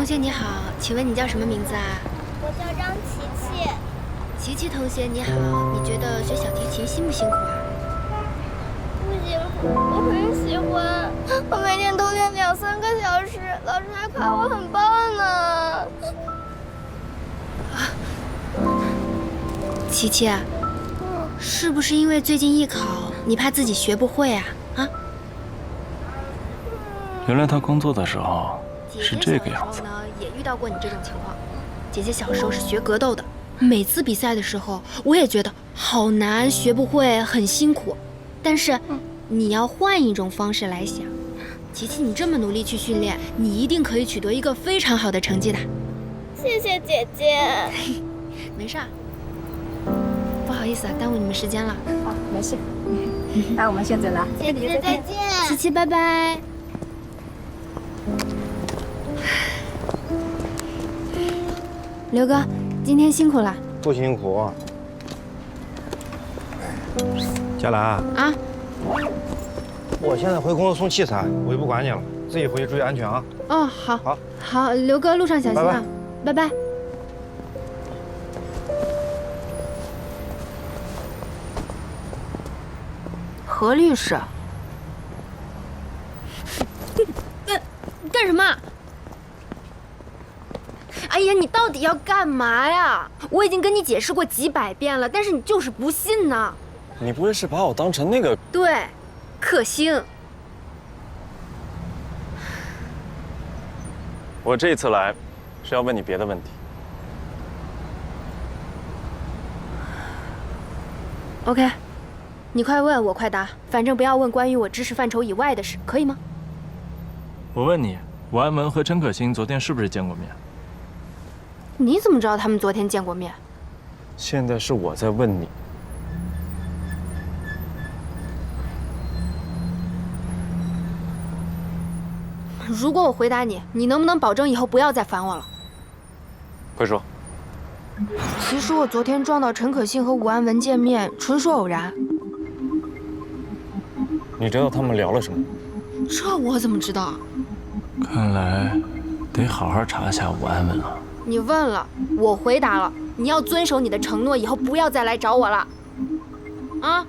同学你好，请问你叫什么名字啊？我叫张琪琪。琪琪同学你好，你觉得学小提琴辛不辛苦啊？不辛苦，我很喜欢。我每天都练两三个小时，老师还夸我很棒呢。啊琪琪，是不是因为最近艺考，你怕自己学不会啊？啊？原来他工作的时候是这个样子。呢，也遇到过你这种情况。姐姐小时候是学格斗的，每次比赛的时候，我也觉得好难，学不会，很辛苦。但是，你要换一种方式来想，琪琪，你这么努力去训练，你一定可以取得一个非常好的成绩的。谢谢姐姐。没事儿。不好意思啊，耽误你们时间了。哦，没事。那我们先走了，姐姐再见。琪琪，拜拜。刘哥，今天辛苦了。不辛苦。佳兰啊，我现在回公司送器材，我就不管你了，自己回去注意安全啊。哦，好，好，好，刘哥，路上小心啊，拜拜。何律师，干干什么？哎呀，你到底要干嘛呀？我已经跟你解释过几百遍了，但是你就是不信呢。你不会是把我当成那个？对，克星。我这次来是要问你别的问题。OK，你快问，我快答，反正不要问关于我知识范畴以外的事，可以吗？我问你，王安文和陈可辛昨天是不是见过面？你怎么知道他们昨天见过面？现在是我在问你。如果我回答你，你能不能保证以后不要再烦我了？快说。其实我昨天撞到陈可辛和武安文见面，纯属偶然。你知道他们聊了什么？这我怎么知道？看来得好好查一下武安文了。你问了，我回答了，你要遵守你的承诺，以后不要再来找我了，啊！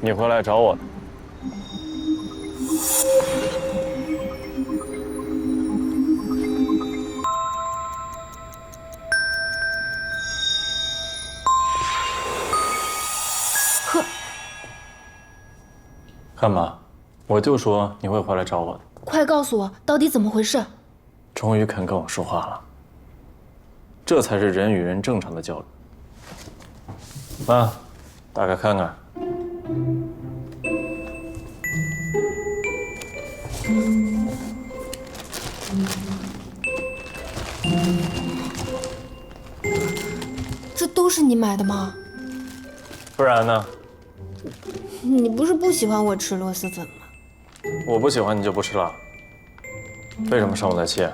你会来找我的。呵，干嘛？我就说你会回来找我的，快告诉我到底怎么回事！终于肯跟我说话了，这才是人与人正常的交流。妈，打开看看。这都是你买的吗？不然呢？你不是不喜欢我吃螺蛳粉吗？我不喜欢你就不吃了。为什么生我的气？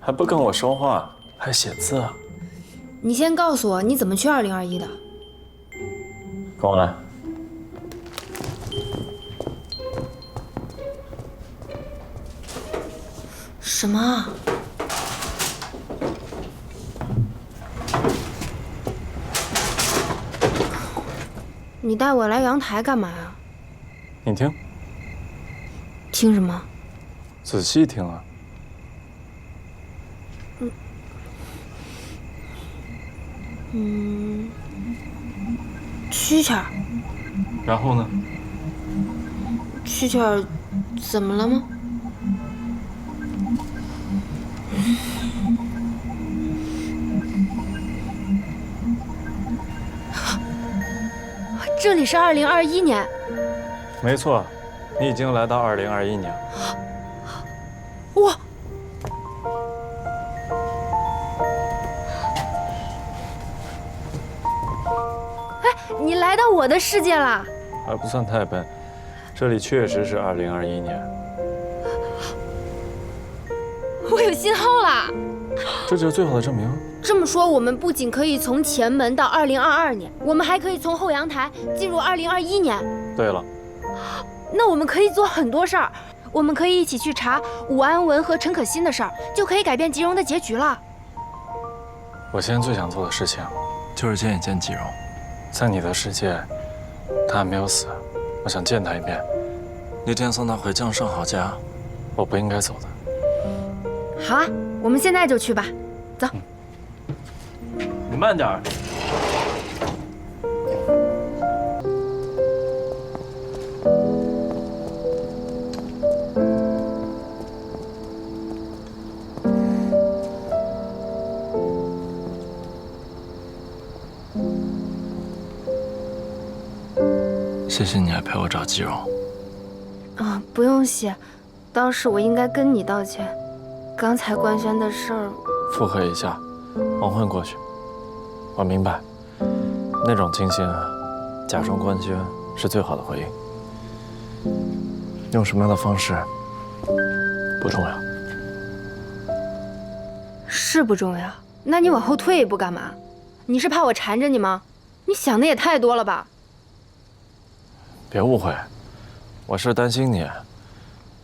还不跟我说话，还写字？你先告诉我你怎么去二零二一的？跟我来。什么？你带我来阳台干嘛呀？你听。听什么？仔细听啊。嗯。嗯。蛐蛐儿。然后呢？蛐蛐儿，怎么了吗？这里是二零二一年。没错，你已经来到二零二一年。我，哎，你来到我的世界了。还不算太笨，这里确实是二零二一年。我有信号了。这就是最好的证明。这么说，我们不仅可以从前门到二零二二年，我们还可以从后阳台进入二零二一年。对了，那我们可以做很多事儿，我们可以一起去查武安文和陈可辛的事儿，就可以改变吉荣的结局了。我现在最想做的事情，就是见一见吉荣。在你的世界，他还没有死，我想见他一面。那天送他回将上好家，我不应该走的。好啊，我们现在就去吧，走。你慢点谢谢你还陪我找季荣。啊，不用谢，当时我应该跟你道歉。刚才官宣的事儿，附和一下，蒙混过去。我明白，那种精心假装官宣是最好的回应。用什么样的方式不重要，是不重要。那你往后退一步干嘛？你是怕我缠着你吗？你想的也太多了吧。别误会，我是担心你。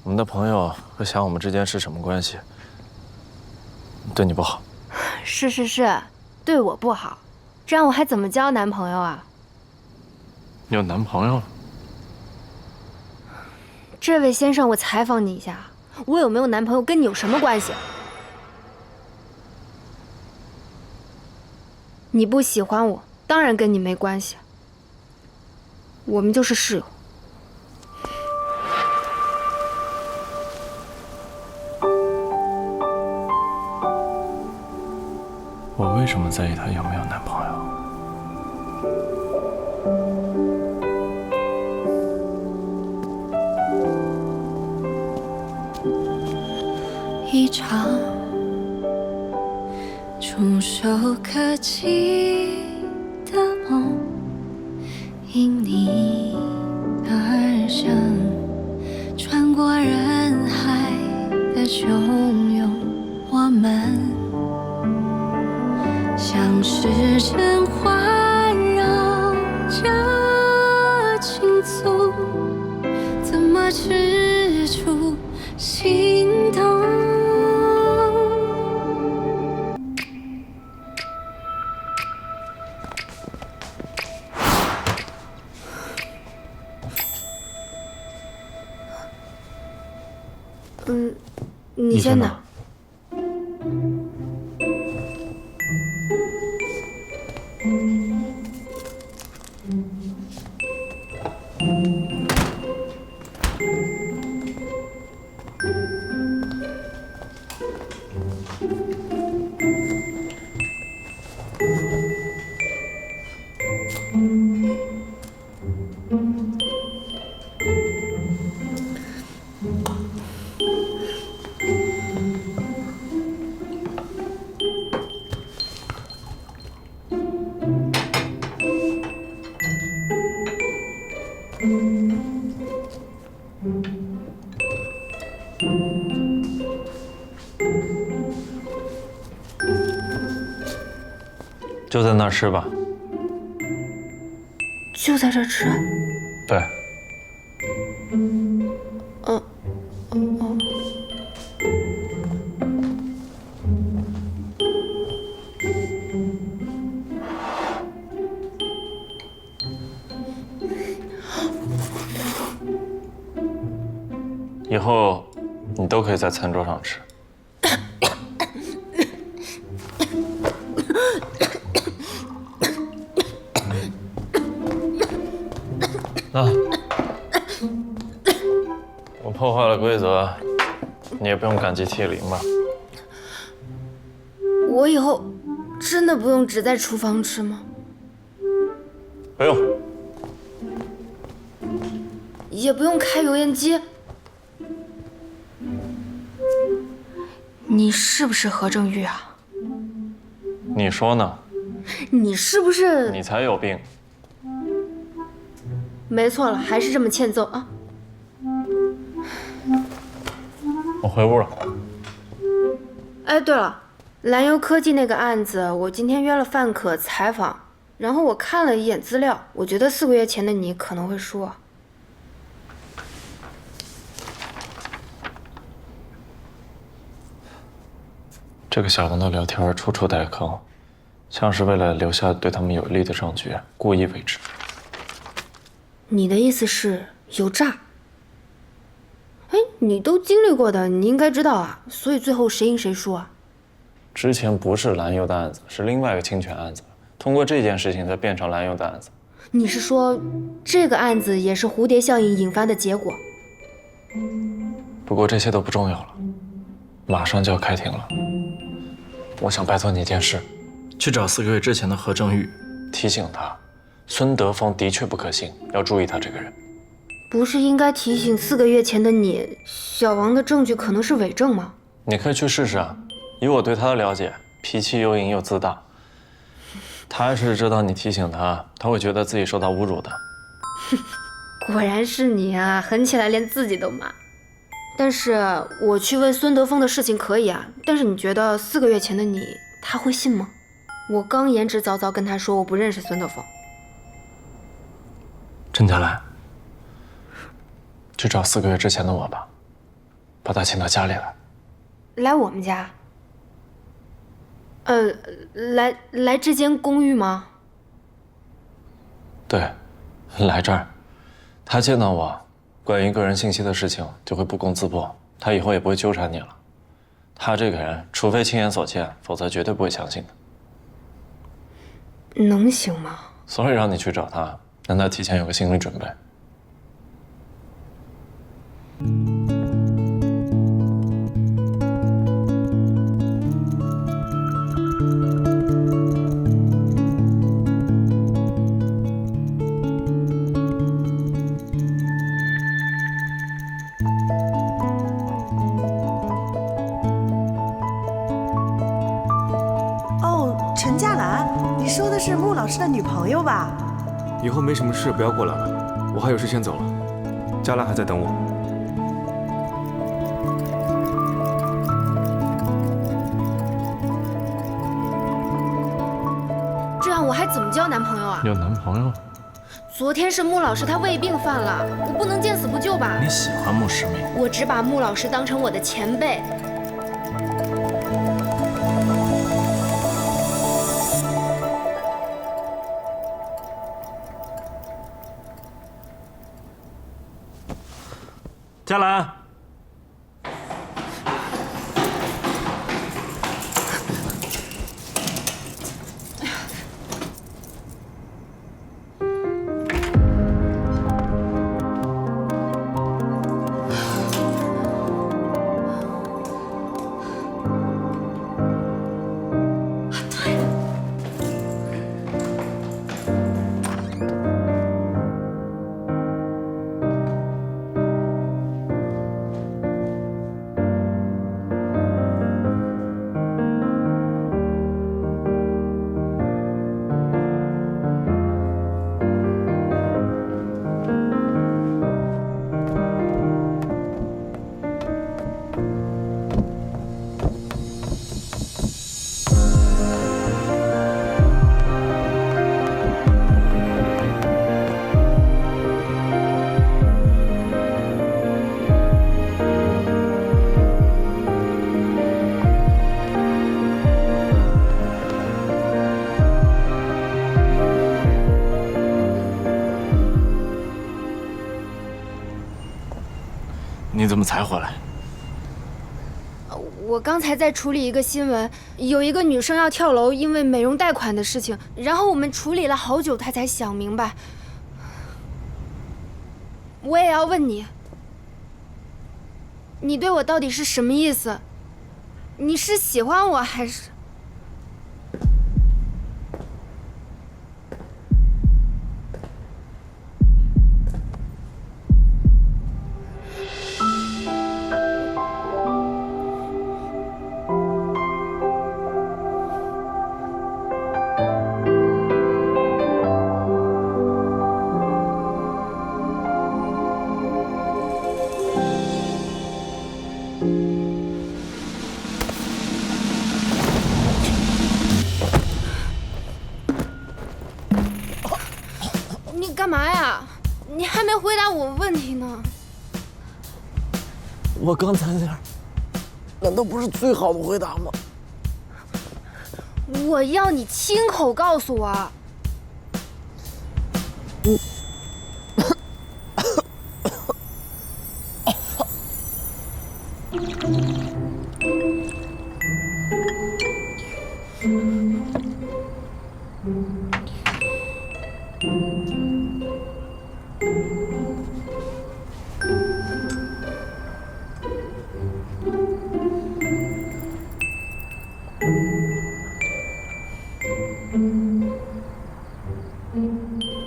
我们的朋友会想我们之间是什么关系，对你不好。是是是，对我不好，这样我还怎么交男朋友啊？你有男朋友了？这位先生，我采访你一下，我有没有男朋友跟你有什么关系？你不喜欢我，当然跟你没关系。我们就是室友。我为什么在意她有没有男朋友？一场触手可及汹涌，我们相识着 就在那儿吃吧。就在这儿吃。对，嗯，哦哦。以后你都可以在餐桌上吃。了规则，你也不用感激涕零吧？我以后真的不用只在厨房吃吗？不用，也不用开油烟机？你是不是何正玉啊？你说呢？你是不是？你才有病！没错了，还是这么欠揍啊！我回屋了。哎，对了，蓝优科技那个案子，我今天约了范可采访，然后我看了一眼资料，我觉得四个月前的你可能会输。这个小王的聊天处处带坑，像是为了留下对他们有利的证据，故意为之。你的意思是，有诈？哎，你都经历过的，你应该知道啊。所以最后谁赢谁输啊？之前不是蓝优的案子，是另外一个侵权案子，通过这件事情才变成蓝优的案子。你是说这个案子也是蝴蝶效应引发的结果？不过这些都不重要了，马上就要开庭了。我想拜托你一件事，去找四个月之前的何正玉，提醒他，孙德峰的确不可信，要注意他这个人。不是应该提醒四个月前的你，小王的证据可能是伪证吗？你可以去试试啊。以我对他的了解，脾气又硬又自大。他要是知道你提醒他，他会觉得自己受到侮辱的。果然是你啊，狠起来连自己都骂。但是我去问孙德峰的事情可以啊，但是你觉得四个月前的你他会信吗？我刚言之凿凿跟他说我不认识孙德峰。陈佳兰，去找四个月之前的我吧，把他请到家里来。来我们家？呃，来来这间公寓吗？对，来这儿。他见到我，关于个人信息的事情就会不攻自破，他以后也不会纠缠你了。他这个人，除非亲眼所见，否则绝对不会相信的。能行吗？所以让你去找他，让他提前有个心理准备。是穆老师的女朋友吧？哦陈佳兰你说的是穆老师的女朋友吧？以后没什么事不要过来了我还有事先走了佳兰还在等我。怎么交男朋友啊？有男朋友？昨天是穆老师他胃病犯了，我不能见死不救吧？你喜欢穆世明？我只把穆老师当成我的前辈。才回来？我刚才在处理一个新闻，有一个女生要跳楼，因为美容贷款的事情，然后我们处理了好久，她才想明白。我也要问你，你对我到底是什么意思？你是喜欢我还是？干嘛呀？你还没回答我问题呢。我刚才那样难道不是最好的回答吗？我要你亲口告诉我。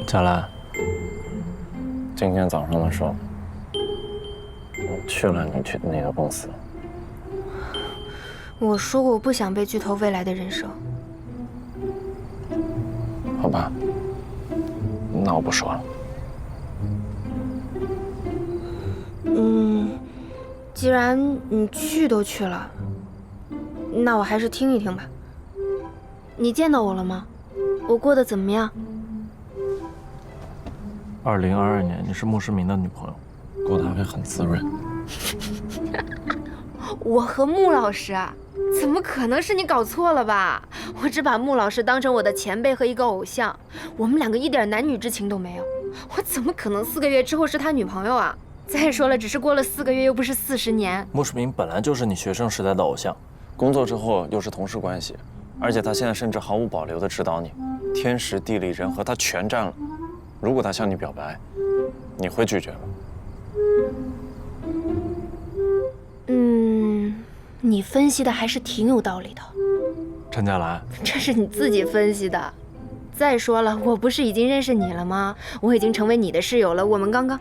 佳兰，今天早上的时候，我去了你去的那个公司。我说过我不想被剧透未来的人生。好吧，那我不说了。嗯，既然你去都去了，那我还是听一听吧。你见到我了吗？我过得怎么样？二零二二年，你是穆世明的女朋友，过得还会很滋润。我和穆老师啊，怎么可能是你搞错了吧？我只把穆老师当成我的前辈和一个偶像，我们两个一点男女之情都没有，我怎么可能四个月之后是他女朋友啊？再说了，只是过了四个月，又不是四十年。穆世明本来就是你学生时代的偶像，工作之后又是同事关系，而且他现在甚至毫无保留地指导你，天时地利人和他全占了。如果他向你表白，你会拒绝吗？嗯，你分析的还是挺有道理的。陈佳兰，这是你自己分析的。再说了，我不是已经认识你了吗？我已经成为你的室友了。我们刚刚……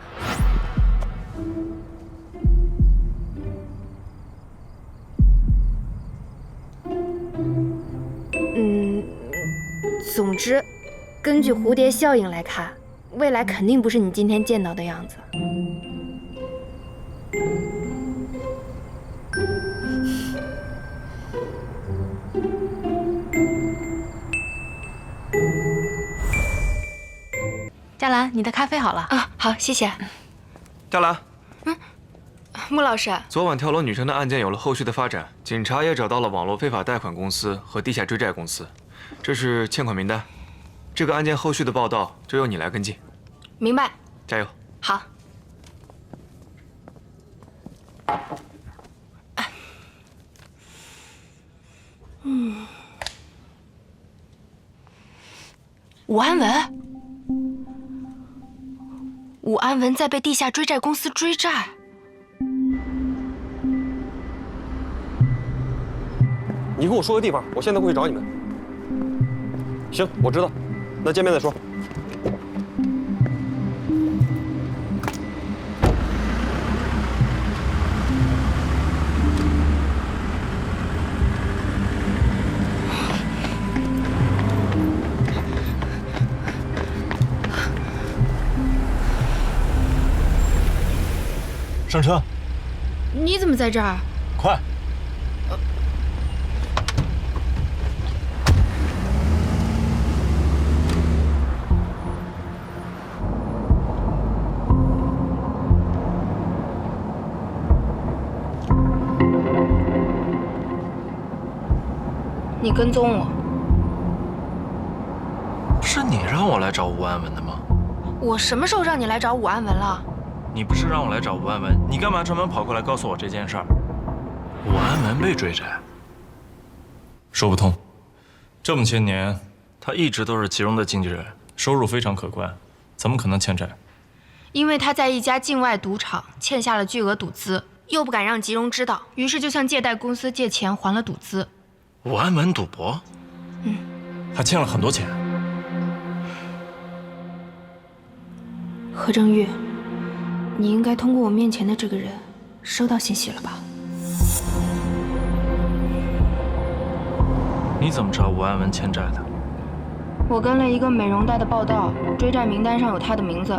嗯，总之，根据蝴蝶效应来看，未来肯定不是你今天见到的样子。佳兰，你的咖啡好了。啊，好，谢谢。佳兰，嗯穆老师，昨晚跳楼女生的案件有了后续的发展，警察也找到了网络非法贷款公司和地下追债公司，这是欠款名单。这个案件后续的报道就由你来跟进，明白。加油！好。嗯，武安文，武安文在被地下追债公司追债。你跟我说个地方，我现在过去找你们。行，我知道，那见面再说。上车，你怎么在这儿？快！你跟踪我？不是你让我来找武安文的吗？我什么时候让你来找武安文了？你不是让我来找吴安文，你干嘛专门跑过来告诉我这件事儿？武安文被追债，说不通。这么些年，他一直都是吉荣的经纪人，收入非常可观，怎么可能欠债？因为他在一家境外赌场欠下了巨额赌资，又不敢让吉荣知道，于是就向借贷公司借钱还了赌资。武安文赌博？嗯，他欠了很多钱。何正玉，你应该通过我面前的这个人收到信息了吧？你怎么知道吴安文欠债的？我跟了一个美容贷的报道，追债名单上有他的名字，